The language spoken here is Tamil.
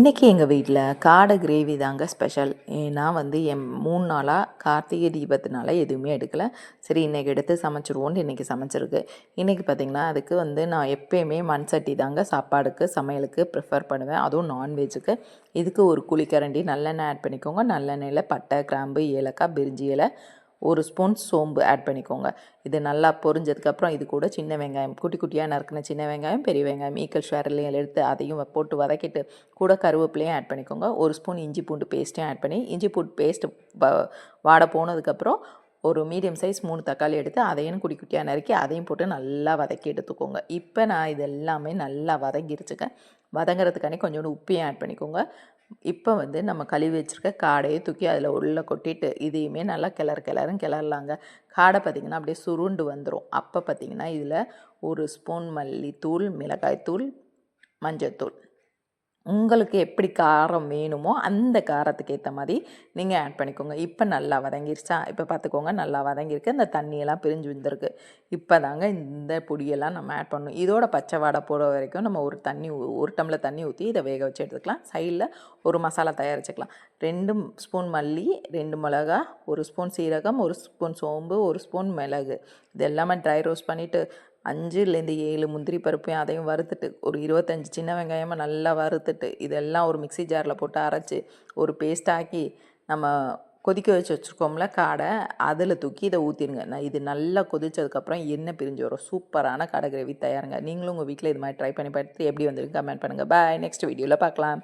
இன்றைக்கி எங்கள் வீட்டில் காடை கிரேவி தாங்க ஸ்பெஷல் ஏன்னா வந்து என் மூணு நாளாக கார்த்திகை தீபத்தினால எதுவுமே எடுக்கலை. சரி இன்றைக்கி எடுத்து சமைச்சிருவோன்னு இன்றைக்கி சமைச்சிருக்கு. இன்றைக்கி பார்த்திங்கன்னா அதுக்கு வந்து நான் எப்பயுமே மண் சட்டி தாங்க சாப்பாடுக்கு சமையலுக்கு ப்ரிஃபர் பண்ணுவேன். அதுவும் நான்வெஜ்ஜுக்கு இதுக்கு ஒரு குழிக்கரண்டி நல்லெண்ணெய் ஆட் பண்ணிக்கோங்க. நல்லெண்ணெயில் பட்டை கிராம்பு ஏலக்காய் பிரிஞ்சி இலை ஒரு ஸ்பூன் சோம்பு ஆட் பண்ணிக்கோங்க. இது நல்லா பொரிஞ்சதுக்கப்புறம் இது கூட சின்ன வெங்காயம் குட்டி குட்டியாக நறுக்கின சின்ன வெங்காயம் பெரிய வெங்காயம் ஈக்கல் ஷேர்லையும் எடுத்து அதையும் போட்டு வதக்கிட்டு கூட கருவேப்பிலையும் ஆட் பண்ணிக்கோங்க. ஒரு ஸ்பூன் இஞ்சி பூண்டு பேஸ்ட்டையும் ஆட் பண்ணி இஞ்சி பூண்டு பேஸ்ட் வாட போனதுக்கப்புறம் ஒரு மீடியம் சைஸ் மூணு தக்காளி எடுத்து அதையும் குடி குட்டியாக நறுக்கி அதையும் போட்டு நல்லா வதக்கி எடுத்துக்கோங்க. இப்போ நான் இது எல்லாமே நல்லா வதங்கிருச்சுக்கேன் வதங்குறதுக்கானே கொஞ்சோண்டு உப்பையும் ஆட் பண்ணிக்கோங்க. இப்போ வந்து நம்ம கழுவி வச்சுருக்க காடையை தூக்கி அதில் உள்ளே கொட்டிட்டு இதையுமே நல்லா கிளறு கிளறும் கிளறலாங்க. காடை பார்த்திங்கன்னா அப்படியே சுருண்டு வந்துடும் அப்போ பார்த்திங்கன்னா இதில் ஒரு ஸ்பூன் மல்லித்தூள் மிளகாய்த்தூள் மஞ்சத்தூள். உங்களுக்கு எப்படி காரம் வேணுமோ அந்த காரத்துக்கு ஏற்ற மாதிரி நீங்கள் ஆட் பண்ணிக்கோங்க. இப்போ நல்லா வதங்கிருச்சா? இப்போ பார்த்துக்கோங்க நல்லா வதங்கியிருக்கு. இந்த தண்ணியெல்லாம் பிரிஞ்சு வந்திருக்கு இப்போ தாங்க இந்த பொடியெல்லாம் நம்ம ஆட் பண்ணணும். இதோட பச்சை வாடை போகிற வரைக்கும் நம்ம ஒரு தண்ணி ஒரு டம்ளர் தண்ணி ஊற்றி இதை வேக வச்சு எடுத்துக்கலாம். சைடில் ஒரு மசாலா தயாரிச்சுக்கலாம். ரெண்டு ஸ்பூன் மல்லி ரெண்டு மிளகா ஒரு ஸ்பூன் சீரகம் ஒரு ஸ்பூன் சோம்பு ஒரு ஸ்பூன் மிளகு. இது எல்லாமே ட்ரை ரோஸ்ட் பண்ணிவிட்டு அஞ்சுலேருந்து ஏழு முந்திரி பருப்பையும் அதையும் வறுத்துட்டு ஒரு இருபத்தஞ்சி சின்ன வெங்காயமாக நல்லா வறுத்துட்டு இதெல்லாம் ஒரு மிக்சி ஜாரில் போட்டு அரைச்சி ஒரு பேஸ்ட் ஆக்கி நம்ம கொதிக்க வச்சு வச்சுருக்கோம்ல காடை அதில் தூக்கி இதை ஊற்றிடுங்க நான் இது நல்லா கொதிச்சதுக்கப்புறம் எண்ணெய் பிரிஞ்சு வரும். சூப்பரான காடை கிரேவி தயாருங்க. நீங்களும் உங்கள் வீட்டில் இது மாதிரி ட்ரை பண்ணி பார்த்து எப்படி வந்துருக்கு கமெண்ட் பண்ணுங்கள் பாய் நெக்ஸ்ட் வீடியோவில் பார்க்கலாம்.